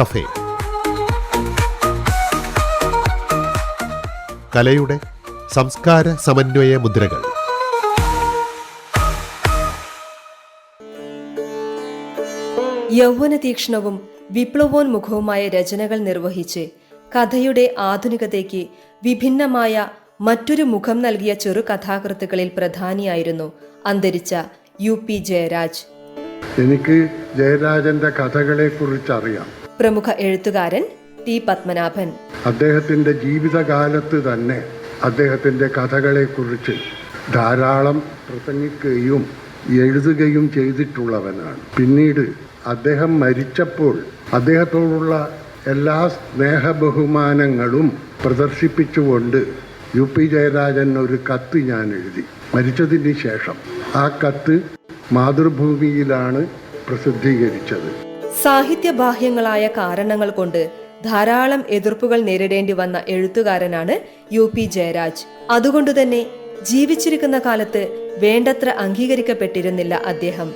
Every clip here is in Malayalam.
കഫേ. കലയുടെ സംസ്കാര സമന്വയ മുദ്രകൾ. യൗവന തീക്ഷ്ണവും വിപ്ലവോന്മുഖവുമായ രചനകൾ നിർവഹിച്ച് കഥയുടെ ആധുനികതയ്ക്ക് വിഭിന്നമായ മറ്റൊരു മുഖം നൽകിയ ചെറു കഥാകൃത്തുക്കളിൽ പ്രധാനിയായിരുന്നു അന്തരിച്ച യു പി ജയരാജ്. എനിക്ക് ജയരാജന്റെ കഥകളെക്കുറിച്ച് അറിയാം പ്രമുഖ എഴുത്തുകാരൻ ടി പത്മനാഭൻ. അദ്ദേഹത്തിന്റെ ജീവിതകാലത്ത് തന്നെ അദ്ദേഹത്തിന്റെ കഥകളെക്കുറിച്ച് ധാരാളം പ്രസംഗിക്കുകയും എഴുതുകയും ചെയ്തിട്ടുള്ളവനാണ്. പിന്നീട് അദ്ദേഹം മരിച്ചപ്പോൾ അദ്ദേഹത്തോടുള്ള എല്ലാ സ്നേഹബഹുമാനങ്ങളും പ്രദർശിപ്പിച്ചുകൊണ്ട് യു പി ജയരാജൻ ഒരു കത്ത് ഞാൻ എഴുതി. മരിച്ചതിന് ശേഷം ആ കത്ത് മാതൃഭൂമിയിലാണ് പ്രസിദ്ധീകരിച്ചത്. സാഹിത്യബാഹ്യങ്ങളായ കാരണങ്ങൾ കൊണ്ട് ധാരാളം എതിർപ്പുകൾ നേരിടേണ്ടി വന്ന എഴുത്തുകാരനാണ് യു പി ജയരാജ്. അതുകൊണ്ടുതന്നെ ജീവിച്ചിരിക്കുന്ന കാലത്ത് വേണ്ടത്ര അംഗീകരിക്കപ്പെട്ടിരുന്നില്ല അദ്ദേഹം.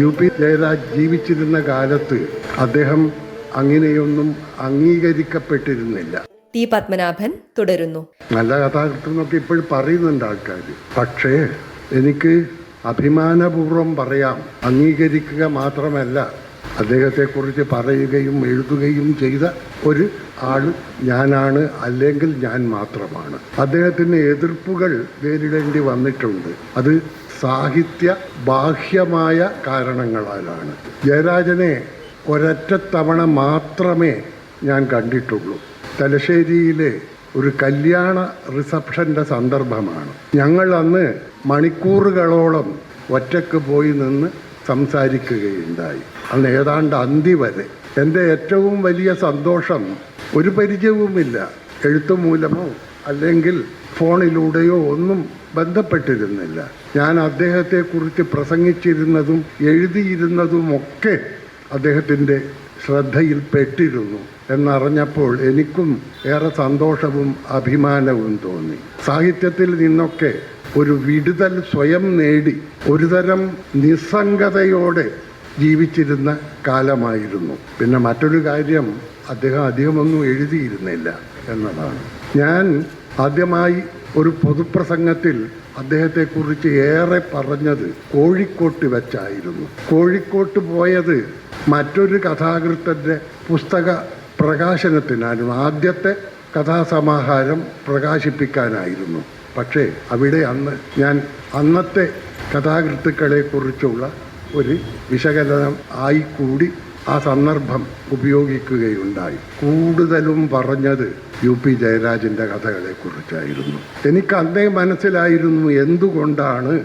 യു പി ജയരാജ് ജീവിച്ചിരുന്ന കാലത്ത് അദ്ദേഹം അങ്ങനെയൊന്നും അംഗീകരിക്കപ്പെട്ടിരുന്നില്ല. ടി പത്മനാഭൻ തുടരുന്നു. നല്ല കഥാകൃത്തെന്നൊക്കെ ഇപ്പോൾ പറയുന്നുണ്ട് ആൾക്കാർ പക്ഷേ എനിക്ക് അഭിമാനപൂർവം പറയാം അംഗീകരിക്കുക മാത്രമല്ല അദ്ദേഹത്തെക്കുറിച്ച് പറയുകയും എഴുതുകയും ചെയ്ത ഒരു ആൾ ഞാനാണ് അല്ലെങ്കിൽ ഞാൻ മാത്രമാണ്. അദ്ദേഹത്തിന് എതിർപ്പുകൾ നേരിടേണ്ടി വന്നിട്ടുണ്ട്. അത് സാഹിത്യ ബാഹ്യമായ കാരണങ്ങളാലാണ്. ജയരാജനെ ഒരൊറ്റ തവണ മാത്രമേ ഞാൻ കണ്ടിട്ടുള്ളൂ. തലശ്ശേരിയിലെ ഒരു കല്യാണ റിസപ്ഷന്റെ സന്ദർഭമാണ്. ഞങ്ങൾ അന്ന് മണിക്കൂറുകളോളം ഒറ്റയ്ക്ക് പോയി നിന്ന് സംസാരിക്കുകയുണ്ടായി. അന്ന് ഏതാണ്ട് അന്തി വരെ. എന്റെ ഏറ്റവും വലിയ സന്തോഷം ഒരു പരിചയവുമില്ല. എഴുത്തുമൂലമോ അല്ലെങ്കിൽ ഫോണിലൂടെയോ ഒന്നും ബന്ധപ്പെട്ടിരുന്നില്ല. ഞാൻ അദ്ദേഹത്തെക്കുറിച്ച് പ്രസംഗിച്ചിരുന്നതും എഴുതിയിരുന്നതുമൊക്കെ അദ്ദേഹത്തിന്റെ ശ്രദ്ധയിൽപ്പെട്ടിരുന്നു എന്നറിഞ്ഞപ്പോൾ എനിക്കും ഏറെ സന്തോഷവും അഭിമാനവും തോന്നി. സാഹിത്യത്തിൽ നിന്നൊക്കെ ഒരു വിടുതൽ സ്വയം നേടി ഒരുതരം നിസ്സംഗതയോടെ ജീവിച്ചിരുന്ന കാലമായിരുന്നു. പിന്നെ മറ്റൊരു കാര്യം അദ്ദേഹം അധികമൊന്നും എഴുതിയിരുന്നില്ല എന്നതാണ്. ഞാൻ ആദ്യമായി ഒരു പൊതുപ്രസംഗത്തിൽ അദ്ദേഹത്തെക്കുറിച്ച് ഏറെ പറഞ്ഞത് കോഴിക്കോട്ട് വെച്ചായിരുന്നു. കോഴിക്കോട്ട് പോയത് മറ്റൊരു കഥാകൃത്തന്റെ പുസ്തക പ്രകാശനത്തിനായിരുന്നു. ആദ്യത്തെ കഥാസമാഹാരം പ്രകാശിപ്പിക്കാനായിരുന്നു. പക്ഷേ അവിടെ അന്ന് ഞാൻ അന്നത്തെ കഥാകൃത്തുക്കളെക്കുറിച്ചുള്ള ഒരു വിശകലനം ആയിക്കൂടി ആ സന്ദർഭം ഉപയോഗിക്കുകയുണ്ടായി. കൂടുതലും പറഞ്ഞത് യു പി ജയരാജന്റെ കഥകളെക്കുറിച്ചായിരുന്നു. എനിക്ക് അന്നേ മനസ്സിലായിരുന്നു എന്തുകൊണ്ടാണ്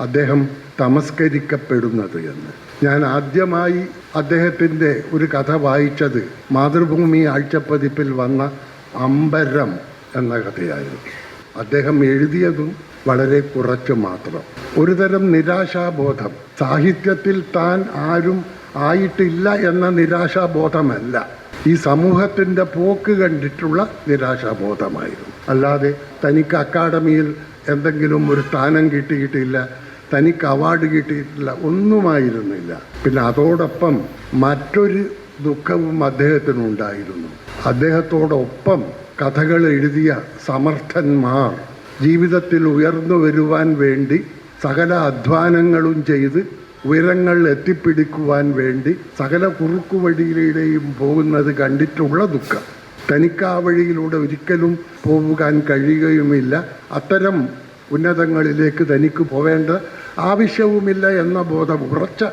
അദ്ദേഹം തമസ്കരിക്കപ്പെടുന്നത് എന്ന്. ഞാൻ ആദ്യമായി അദ്ദേഹത്തിന്റെ ഒരു കഥ വായിച്ചത് മാതൃഭൂമി ആഴ്ചപ്പതിപ്പിൽ വന്ന അമ്പരം എന്ന കഥയായിരുന്നു. അദ്ദേഹം എഴുതിയതും വളരെ കുറച്ച് മാത്രം. ഒരുതരം നിരാശാബോധം. സാഹിത്യത്തിൽ താൻ ആരും ആയിട്ടില്ല എന്ന നിരാശാബോധമല്ല. ഈ സമൂഹത്തിന്റെ പോക്ക് കണ്ടിട്ടുള്ള നിരാശാബോധമായിരുന്നു. അല്ലാതെ തനിക്ക് അക്കാഡമിയിൽ എന്തെങ്കിലും ഒരു സ്ഥാനം കിട്ടിയിട്ടില്ല തനിക്ക് അവാർഡ് കിട്ടിയിട്ടില്ല ഒന്നുമായിരുന്നില്ല. പിന്നെ അതോടൊപ്പം മറ്റൊരു ദുഃഖവും അദ്ദേഹത്തിനുണ്ടായിരുന്നു. അദ്ദേഹത്തോടൊപ്പം കഥകൾ എഴുതിയ സമർത്ഥന്മാർ ജീവിതത്തിൽ ഉയർന്നു വരുവാൻ വേണ്ടി സകല അധ്വാനങ്ങളും ചെയ്ത് ഉയരങ്ങൾ എത്തിപ്പിടിക്കുവാൻ വേണ്ടി സകല കുറുക്കുവഴിയിലൂടെയും പോകുന്നത് കണ്ടിട്ടുള്ള ദുഃഖം. തനിക്ക് ആ വഴിയിലൂടെ ഒരിക്കലും പോകാൻ കഴിയുകയുമില്ല. അത്തരം ഉന്നതങ്ങളിലേക്ക് തനിക്ക് പോവേണ്ട ആവശ്യവുമില്ല എന്ന ബോധം ഉറച്ച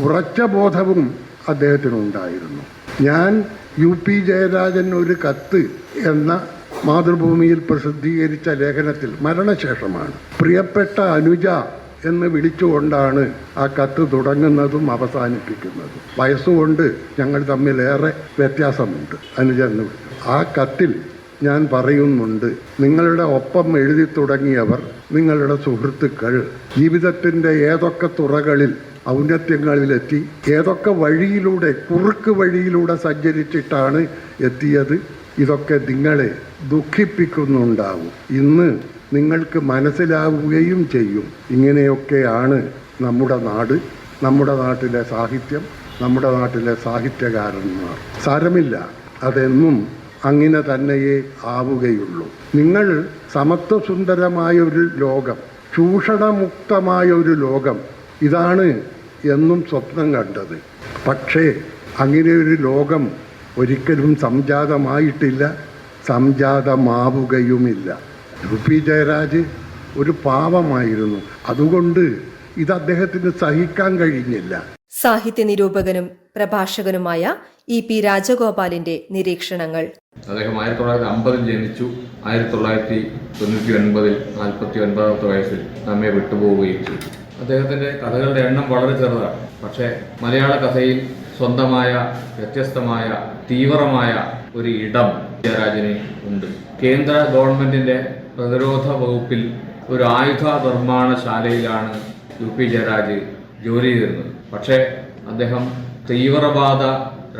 ഉറച്ച ബോധവും അദ്ദേഹത്തിനുണ്ടായിരുന്നു. ഞാൻ യു പി ജയരാജൻ ഒരു കത്ത് എന്ന മാതൃഭൂമിയിൽ പ്രസിദ്ധീകരിച്ച ലേഖനത്തിൽ മരണശേഷമാണ്. പ്രിയപ്പെട്ട അനുജ എന്ന് വിളിച്ചുകൊണ്ടാണ് ആ കത്ത് തുടങ്ങുന്നതും അവസാനിപ്പിക്കുന്നതും. വയസ്സുകൊണ്ട് ഞങ്ങൾ തമ്മിലേറെ വ്യത്യാസമുണ്ട്. അനുജ എന്ന് ആ കത്തിൽ ഞാൻ പറയുന്നുണ്ട് നിങ്ങളുടെ ഒപ്പം എഴുതി തുടങ്ങിയവർ നിങ്ങളുടെ സുഹൃത്തുക്കൾ. ജീവിതത്തിന്റെ ഏതൊക്കെ തുറകളിൽ ഔന്നത്യങ്ങളിലെത്തി. ഏതൊക്കെ വഴിയിലൂടെ കുറുക്ക് വഴിയിലൂടെ സഞ്ചരിച്ചിട്ടാണ് എത്തിയത്? ഇതൊക്കെ നിങ്ങളെ ദുഃഖിപ്പിക്കുന്നുണ്ടാവും. ഇന്ന് നിങ്ങൾക്ക് മനസ്സിലാവുകയും ചെയ്യും. ഇങ്ങനെയൊക്കെയാണ് നമ്മുടെ നാട് നമ്മുടെ നാട്ടിലെ സാഹിത്യം നമ്മുടെ നാട്ടിലെ സാഹിത്യകാരന്മാർ. സാരമില്ല. അതെന്നും അങ്ങനെ തന്നെയേ ആവുകയുള്ളൂ. നിങ്ങൾ സമത്വസുന്ദരമായ ഒരു ലോകം ചൂഷണമുക്തമായ ഒരു ലോകം. ഇതാണ് എന്നും സ്വപ്നം കണ്ടത്. പക്ഷേ അങ്ങനെ ഒരു ലോകം ഒരിക്കലും സംജാതമായിട്ടില്ല സംജാതമാവുകയുമില്ല. യു പി ജയരാജ് ഒരു പാവമായിരുന്നു. അതുകൊണ്ട് ഇത് അദ്ദേഹത്തിന് സഹിക്കാൻ കഴിഞ്ഞില്ല. സാഹിത്യ നിരൂപകനും പ്രഭാഷകനുമായ ഇ പി രാജഗോപാലിന്റെ നിരീക്ഷണങ്ങൾ. അദ്ദേഹം ആയിരത്തി തൊള്ളായിരത്തി അമ്പതിൽ ജനിച്ചു. ആയിരത്തി തൊള്ളായിരത്തി തൊണ്ണൂറ്റി ഒൻപതിൽ നാൽപ്പത്തി ഒൻപതാമത്തെ വയസ്സിൽ നമ്മെ വിട്ടുപോവുകയും ചെയ്തു. അദ്ദേഹത്തിന്റെ കഥകളുടെ എണ്ണം വളരെ ചെറുതാണ്. പക്ഷേ മലയാള കഥയിൽ സ്വന്തമായ വ്യത്യസ്തമായ തീവ്രമായ ഒരു ഇടം ജയരാജന് ഉണ്ട്. കേന്ദ്ര ഗവൺമെന്റിന്റെ പ്രതിരോധ വകുപ്പിൽ ഒരു ആയുധ നിർമ്മാണശാലയിലാണ് യു പി ജയരാജ് ജോലി ചെയ്തിരുന്നത്. പക്ഷേ അദ്ദേഹം തീവ്രവാദ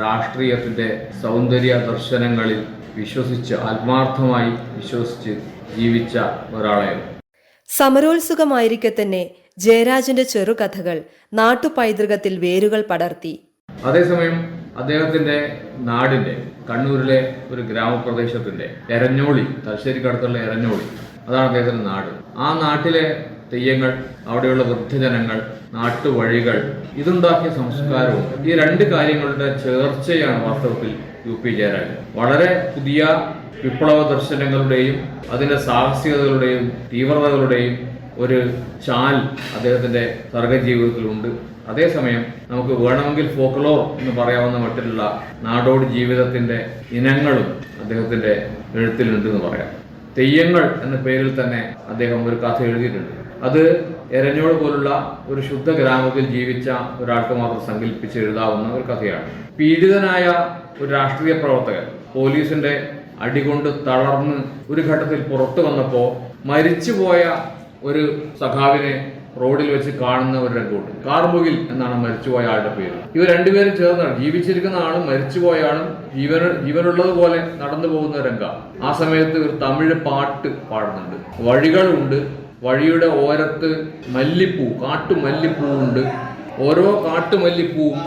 രാഷ്ട്രീയത്തിന്റെ സൗന്ദര്യ ദർശനങ്ങളിൽ വിശ്വസിച്ച് ആത്മാർത്ഥമായി വിശ്വസിച്ച് ജീവിച്ച ഒരാളായിരുന്നു. സമരോത്സുകമായിരിക്കെ തന്നെ ജയരാജന്റെ ചെറുകഥകൾ നാട്ടുപൈതൃകത്തിൽ വേരുകൾ പടർത്തി. അതേസമയം അദ്ദേഹത്തിന്റെ നാടിന്റെ കണ്ണൂരിലെ ഒരു ഗ്രാമപ്രദേശത്തിന്റെ എരഞ്ഞോളി തലശ്ശേരിക്കടുത്തുള്ള എരഞ്ഞോളി അതാണ് അദ്ദേഹത്തിന്റെ നാട്. ആ നാട്ടിലെ തെയ്യങ്ങൾ അവിടെയുള്ള വൃദ്ധജനങ്ങൾ നാട്ടുവഴികൾ ഇതുണ്ടാക്കിയ സംസ്കാരവും ഈ രണ്ട് കാര്യങ്ങളുടെ ചേർച്ചയാണ് വാസ്തവത്തിൽ യു പി ജയരാജൻ. വളരെ പുതിയ വിപ്ലവ ദർശനങ്ങളുടെയും അതിന്റെ സാഹസികതകളുടെയും തീവ്രതകളുടെയും ഒരു ചാൽ അദ്ദേഹത്തിന്റെ സർഗജീവിതത്തിലുണ്ട്. അതേസമയം നമുക്ക് വേണമെങ്കിൽ ഫോക്ലോർ എന്ന് പറയാവുന്ന മട്ടിലുള്ള നാടോടി ജീവിതത്തിന്റെ ഇനങ്ങളും അദ്ദേഹത്തിന്റെ എഴുത്തിലുണ്ട് എന്ന് പറയാം. തെയ്യങ്ങൾ എന്ന പേരിൽ തന്നെ അദ്ദേഹം ഒരു കഥ എഴുതിയിട്ടുണ്ട്. അത് എരഞ്ഞോട് പോലുള്ള ഒരു ശുദ്ധ ഗ്രാമത്തിൽ ജീവിച്ച ഒരാൾക്ക് മാത്രം സങ്കല്പിച്ച് എഴുതാവുന്ന ഒരു കഥയാണ്. പീഡിതനായ ഒരു രാഷ്ട്രീയ പ്രവർത്തകൻ പോലീസിന്റെ അടികൊണ്ട് തളർന്ന് ഒരു ഘട്ടത്തിൽ പുറത്തു വന്നപ്പോൾ മരിച്ചുപോയ ഒരു സഖാവിനെ റോഡിൽ വെച്ച് കാണുന്ന ഒരു രംഗമുണ്ട്. കാർമുകിൽ എന്നാണ് മരിച്ചുപോയ ആളുടെ പേര്. ഇവർ രണ്ടുപേരും ചേർന്നാണ് ജീവിച്ചിരിക്കുന്ന ആളും മരിച്ചുപോയ ആളും ജീവന ജീവനുള്ളത് പോലെ നടന്നു പോകുന്ന രംഗ. ആ സമയത്ത് ഒരു തമിഴ് പാട്ട് പാടുന്നുണ്ട്. വഴികളുണ്ട്. വഴിയുടെ ഓരത്ത് മല്ലിപ്പൂ കാട്ടുമല്ലിപ്പൂവുണ്ട്. ഓരോ കാട്ടുമല്ലിപ്പൂവും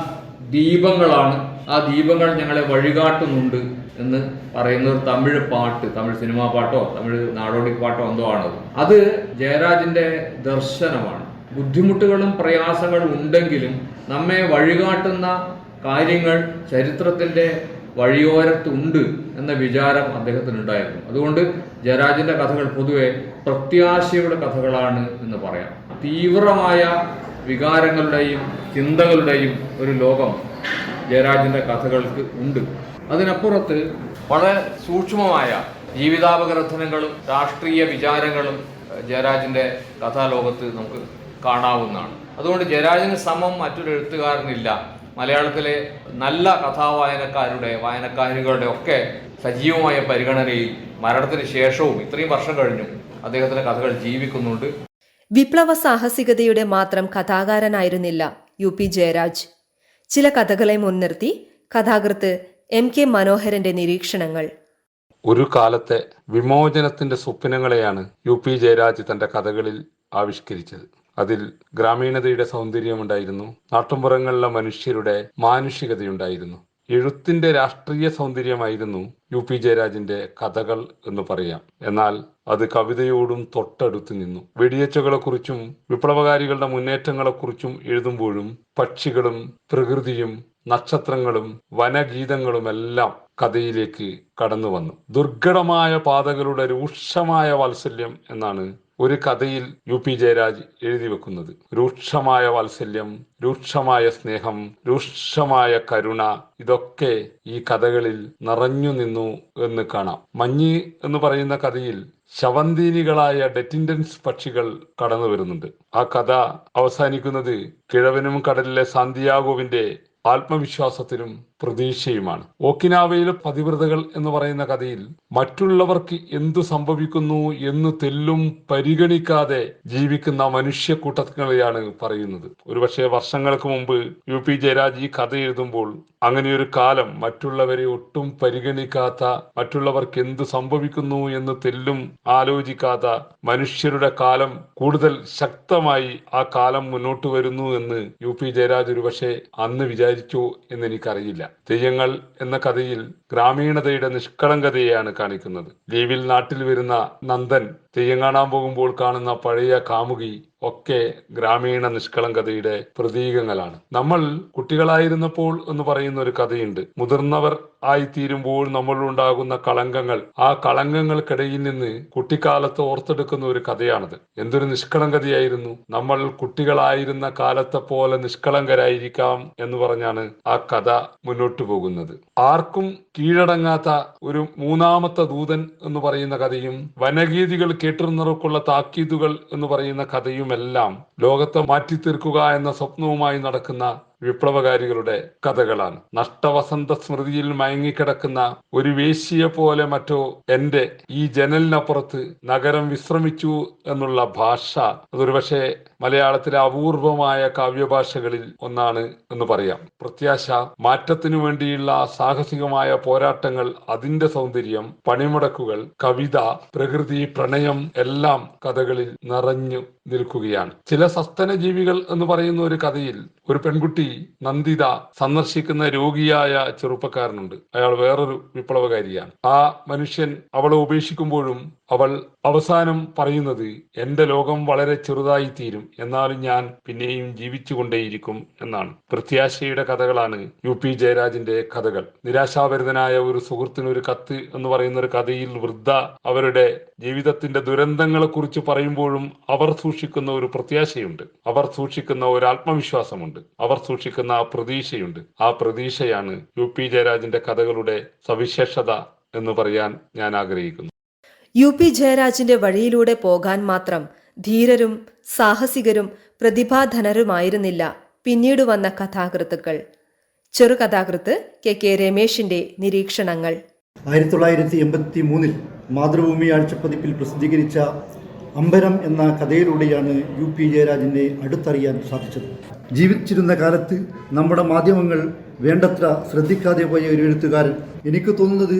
ദീപങ്ങളാണ്. ആ ദീപങ്ങൾ ഞങ്ങളെ വഴികാട്ടുന്നുണ്ട്. എന്ന് പറയുന്ന ഒരു തമിഴ് പാട്ട് തമിഴ് സിനിമാ പാട്ടോ തമിഴ് നാടോടി പാട്ടോ എന്തോ ആണത്. അത് ജയരാജിന്റെ ദർശനമാണ്. ബുദ്ധിമുട്ടുകളും പ്രയാസങ്ങളും ഉണ്ടെങ്കിലും നമ്മെ വഴികാട്ടുന്ന കാര്യങ്ങൾ ചരിത്രത്തിന്റെ വഴിയോരത്തുണ്ട് എന്ന വിചാരം അദ്ദേഹത്തിനുണ്ടായിരുന്നു. അതുകൊണ്ട് ജയരാജിന്റെ കഥകൾ പൊതുവെ പ്രത്യാശയുടെ കഥകളാണ് എന്ന് പറയാം. തീവ്രമായ വികാരങ്ങളുടെയും ചിന്തകളുടെയും ഒരു ലോകം ജയരാജിന്റെ കഥകൾക്ക് ഉണ്ട്. അതിനപ്പുറത്ത് വളരെ സൂക്ഷ്മമായ ജീവിതാപഗ്രഥനങ്ങളും രാഷ്ട്രീയ വിചാരങ്ങളും ജയരാജിന്റെ കഥാലോകത്ത് നമുക്ക് കാണാവുന്നതാണ്. അതുകൊണ്ട് ജയരാജന് സമം മറ്റൊരു എഴുത്തുകാരനില്ല. മലയാളത്തിലെ നല്ല കഥാവായനക്കാരുടെ വായനക്കാരികളുടെ ഒക്കെ സജീവമായ പരിഗണനയിൽ മരണത്തിന് ശേഷവും ഇത്രയും വർഷം കഴിഞ്ഞു അദ്ദേഹത്തിന്റെ കഥകൾ ജീവിക്കുന്നുണ്ട്. വിപ്ലവ സാഹസികതയുടെ മാത്രം കഥാകാരനായിരുന്നില്ല യു പി ജയരാജ്. ചില കഥകളെ മുൻനിർത്തി കഥാകൃത്ത് എം കെ മനോഹരന്റെ നിരീക്ഷണങ്ങൾ. ഒരു കാലത്തെ വിമോചനത്തിന്റെ സ്വപ്നങ്ങളെയാണ് യു പി ജയരാജ് തന്റെ കഥകളിൽ ആവിഷ്കരിച്ചത്. അതിൽ ഗ്രാമീണതയുടെ സൗന്ദര്യമുണ്ടായിരുന്നു നാട്ടുമ്പുറങ്ങളിലെ മനുഷ്യരുടെ മാനുഷികതയുണ്ടായിരുന്നു. എഴുത്തിന്റെ രാഷ്ട്രീയ സൗന്ദര്യമായിരുന്നു യു പി ജയരാജിന്റെ കഥകൾ എന്ന് പറയാം. എന്നാൽ അത് കവിതയോടും തൊട്ടടുത്ത് നിന്നു. വെടിയച്ചകളെക്കുറിച്ചും വിപ്ലവകാരികളുടെ മുന്നേറ്റങ്ങളെക്കുറിച്ചും എഴുതുമ്പോഴും പക്ഷികളും പ്രകൃതിയും നക്ഷത്രങ്ങളും വനഗീതങ്ങളുമെല്ലാം കഥയിലേക്ക് കടന്നു വന്നു ദുർഘടമായ പാതകളുടെ രൂക്ഷമായ വാത്സല്യം എന്നാണ് ഒരു കഥയിൽ യു പി ജയരാജ് എഴുതി വെക്കുന്നത്. രൂക്ഷമായ വാത്സല്യം രൂക്ഷമായ സ്നേഹം രൂക്ഷമായ കരുണ ഇതൊക്കെ ഈ കഥകളിൽ നിറഞ്ഞു നിന്നു എന്ന് കാണാം. മഞ്ഞ് എന്ന് പറയുന്ന കഥയിൽ ശവന്തീനികളായ ഡെറ്റിൻഡൻസ് പക്ഷികൾ കടന്നു വരുന്നുണ്ട്. ആ കഥ അവസാനിക്കുന്നത് കിഴവനും കടലിലെ സാന്തിയാഗോവിന്റെ ആത്മവിശ്വാസത്തിലും പ്രതീക്ഷയുമാണ്. ഓക്കിനാവയിലെ പതിവ്രതകൾ എന്ന് പറയുന്ന കഥയിൽ മറ്റുള്ളവർക്ക് എന്തു സംഭവിക്കുന്നു എന്ന് തെല്ലും പരിഗണിക്കാതെ ജീവിക്കുന്ന മനുഷ്യ കൂട്ടങ്ങളെയാണ് പറയുന്നത്. ഒരുപക്ഷെ വർഷങ്ങൾക്ക് മുമ്പ് യു പി ജയരാജ് ഈ കഥ എഴുതുമ്പോൾ അങ്ങനെയൊരു കാലം മറ്റുള്ളവരെ ഒട്ടും പരിഗണിക്കാത്ത മറ്റുള്ളവർക്ക് എന്ത് സംഭവിക്കുന്നു എന്ന് തെല്ലും ആലോചിക്കാത്ത മനുഷ്യരുടെ കാലം കൂടുതൽ ശക്തമായി ആ കാലം മുന്നോട്ട് വരുന്നു എന്ന് യു പി ജയരാജ് ഒരുപക്ഷെ അന്ന് വിചാരിച്ചു എന്ന് എനിക്കറിയില്ല തെയ്യങ്ങൾ എന്ന കഥയിൽ ഗ്രാമീണതയുടെ നിഷ്കളങ്കതയെയാണ് കാണിക്കുന്നത്. ലീവിൽ നാട്ടിൽ വരുന്ന നന്ദൻ തെയ്യം കാണാൻ പോകുമ്പോൾ കാണുന്ന പഴയ കാമുകി ഒക്കെ ഗ്രാമീണ നിഷ്കളങ്കതയുടെ പ്രതീകങ്ങളാണ്. നമ്മൾ കുട്ടികളായിരുന്നപ്പോൾ എന്ന് പറയുന്ന ഒരു കഥയുണ്ട്. മുതിർന്നവർ ആയിത്തീരുമ്പോൾ നമ്മളുണ്ടാകുന്ന കളങ്കങ്ങൾ ആ കളങ്കങ്ങൾക്കിടയിൽ നിന്ന് കുട്ടിക്കാലത്ത് ഓർത്തെടുക്കുന്ന ഒരു കഥയാണത്. എന്തൊരു നിഷ്കളങ്കതയായിരുന്നു. നമ്മൾ കുട്ടികളായിരുന്ന കാലത്തെ പോലെ നിഷ്കളങ്കരായിരിക്കാം എന്ന് പറഞ്ഞാണ് ആ കഥ മുന്നോട്ടു പോകുന്നത്. ആർക്കും കീഴടങ്ങാത്ത ഒരു മൂന്നാമത്തെ ദൂതൻ എന്ന് പറയുന്ന കഥയും വനഗീതികൾ കേട്ടിരുന്നവർക്കുള്ള താക്കീതുകൾ എന്ന് പറയുന്ന കഥയുമെല്ലാം ലോകത്തെ മാറ്റി തീർക്കുക എന്ന സ്വപ്നവുമായി നടക്കുന്ന വിപ്ലവകാരികളുടെ കഥകളാണ്. നഷ്ടവസന്ത സ്മൃതിയിൽ മയങ്ങിക്കിടക്കുന്ന ഒരു വേശ്യയെ പോലെ മറ്റോ എന്റെ ഈ ജനലിനപ്പുറത്ത് നഗരം വിശ്രമിച്ചു എന്നുള്ള ഭാഷ. അതൊരുപക്ഷെ മലയാളത്തിലെ അപൂർവമായ കാവ്യഭാഷകളിൽ ഒന്നാണ് എന്ന് പറയാം. പ്രത്യാശ മാറ്റത്തിനു വേണ്ടിയുള്ള സാഹസികമായ പോരാട്ടങ്ങൾ അതിന്റെ സൗന്ദര്യം പണിമുടക്കുകൾ കവിത പ്രകൃതി പ്രണയം എല്ലാം കഥകളിൽ നിറഞ്ഞു നിൽക്കുകയാണ്. ചില സസ്തന ജീവികൾ എന്ന് പറയുന്ന ഒരു കഥയിൽ ഒരു പെൺകുട്ടി നന്ദിത സന്ദർശിക്കുന്ന രോഗിയായ ചെറുപ്പക്കാരനുണ്ട്. അയാൾ വേറൊരു വിപ്ലവകാരിയാണ്. ആ മനുഷ്യൻ അവളെ ഉപേക്ഷിക്കുമ്പോഴും അവൾ അവസാനം പറയുന്നത് എന്റെ ലോകം വളരെ ചെറുതായി തീരും എന്നാലും ഞാൻ പിന്നെയും ജീവിച്ചുകൊണ്ടേയിരിക്കും എന്നാണ്. പ്രത്യാശയുടെ കഥകളാണ് യു പി ജയരാജിന്റെ കഥകൾ. നിരാശാഭരിതനായ ഒരു സുഹൃത്തിന് ഒരു കത്ത് എന്ന് പറയുന്ന ഒരു കഥയിൽ വൃദ്ധ അവരുടെ ജീവിതത്തിന്റെ ദുരന്തങ്ങളെ കുറിച്ച് പറയുമ്പോഴും അവർ സൂക്ഷിക്കുന്ന ഒരു പ്രത്യാശയുണ്ട്. അവർ സൂക്ഷിക്കുന്ന ഒരു ആത്മവിശ്വാസമുണ്ട്. അവർ സൂക്ഷിക്കുന്ന ആ പ്രതീക്ഷയുണ്ട്. ആ പ്രതീക്ഷയാണ് യു പി ജയരാജിന്റെ കഥകളുടെ സവിശേഷത എന്ന് പറയാൻ ഞാൻ ആഗ്രഹിക്കുന്നു. യു പി ജയരാജിന്റെ വഴിയിലൂടെ പോകാൻ മാത്രം ധീരരും സാഹസികരും പ്രതിഭാധനരുമായിരുന്നില്ല പിന്നീട് വന്ന കഥാകൃത്തുക്കൾ. ചെറുകഥാകൃത്ത് കെ കെ രമേശിന്റെ നിരീക്ഷണങ്ങൾ. ആയിരത്തി തൊള്ളായിരത്തി എൺപത്തി മൂന്നിൽ മാതൃഭൂമി ആഴ്ചപ്പതിപ്പിൽ പ്രസിദ്ധീകരിച്ച അമ്പരം എന്ന കഥയിലൂടെയാണ് യു പി ജയരാജിനെ അടുത്തറിയാൻ സാധിച്ചത്. ജീവിച്ചിരുന്ന കാലത്ത് നമ്മുടെ മാധ്യമങ്ങൾ വേണ്ടത്ര ശ്രദ്ധിക്കാതെ പോയ ഒരു എഴുത്തുകാരൻ. എനിക്ക് തോന്നുന്നത്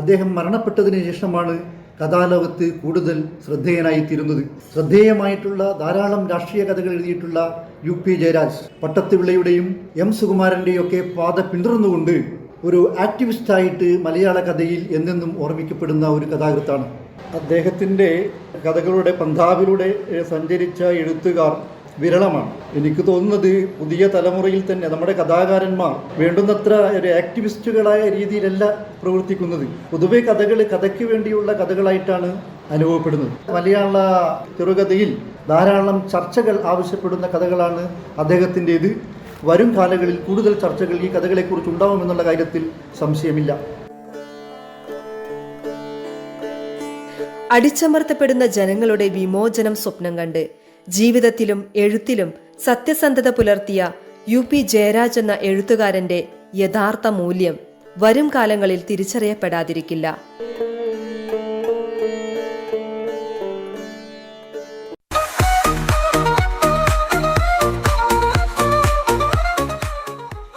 അദ്ദേഹം മരണപ്പെട്ടതിന് ശേഷമാണ് കഥാലോകത്ത് കൂടുതൽ ശ്രദ്ധേയനായിത്തീരുന്നത്. ശ്രദ്ധേയമായിട്ടുള്ള ധാരാളം രാഷ്ട്രീയ കഥകൾ എഴുതിയിട്ടുള്ള യു പി ജയരാജ് പട്ടത്തുപിള്ളയുടെയും എം സുകുമാരന്റെയും ഒക്കെ പാത പിന്തുടർന്നുകൊണ്ട് ഒരു ആക്ടിവിസ്റ്റായിട്ട് മലയാള കഥയിൽ എന്നെന്നും ഓർമ്മിക്കപ്പെടുന്ന ഒരു കഥാകൃത്താണ്. അദ്ദേഹത്തിന്റെ കഥകളുടെ പന്ഥാവിലൂടെ സഞ്ചരിച്ച എഴുത്തുകാർ വിരളമാണ്. എനിക്ക് തോന്നുന്നത് പുതിയ തലമുറയിൽ തന്നെ നമ്മുടെ കഥാകാരന്മാർ വേണ്ടുന്നത്ര ഒരു ആക്ടിവിസ്റ്റുകളായ രീതിയിലല്ല പ്രവർത്തിക്കുന്നത്. പൊതുവെ കഥകൾ കഥയ്ക്ക് വേണ്ടിയുള്ള കഥകളായിട്ടാണ് അനുഭവപ്പെടുന്നത്. മലയാള ചെറുകഥയിൽ ധാരാളം ചർച്ചകൾ ആവശ്യപ്പെടുന്ന കഥകളാണ് അദ്ദേഹത്തിന്റേത്. വരും കാലങ്ങളിൽ കൂടുതൽ ചർച്ചകൾ ഈ കഥകളെക്കുറിച്ച് ഉണ്ടാവുമെന്നുള്ള കാര്യത്തിൽ സംശയമില്ല. അടിച്ചമർത്തപ്പെടുന്ന ജനങ്ങളുടെ വിമോചനം സ്വപ്നം കണ്ട് ജീവിതത്തിലും എഴുത്തിലും സത്യസന്ധത പുലർത്തിയ യു പി ജയരാജ് എന്ന എഴുത്തുകാരന്റെ യഥാർത്ഥ മൂല്യം വരും കാലങ്ങളിൽ തിരിച്ചറിയപ്പെടാതിരിക്കില്ല.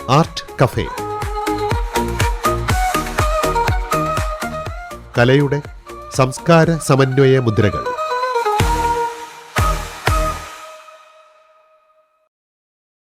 Art cafe. കലയുടെ സംസ്കാര സമന്വയ മുദ്രകൾ.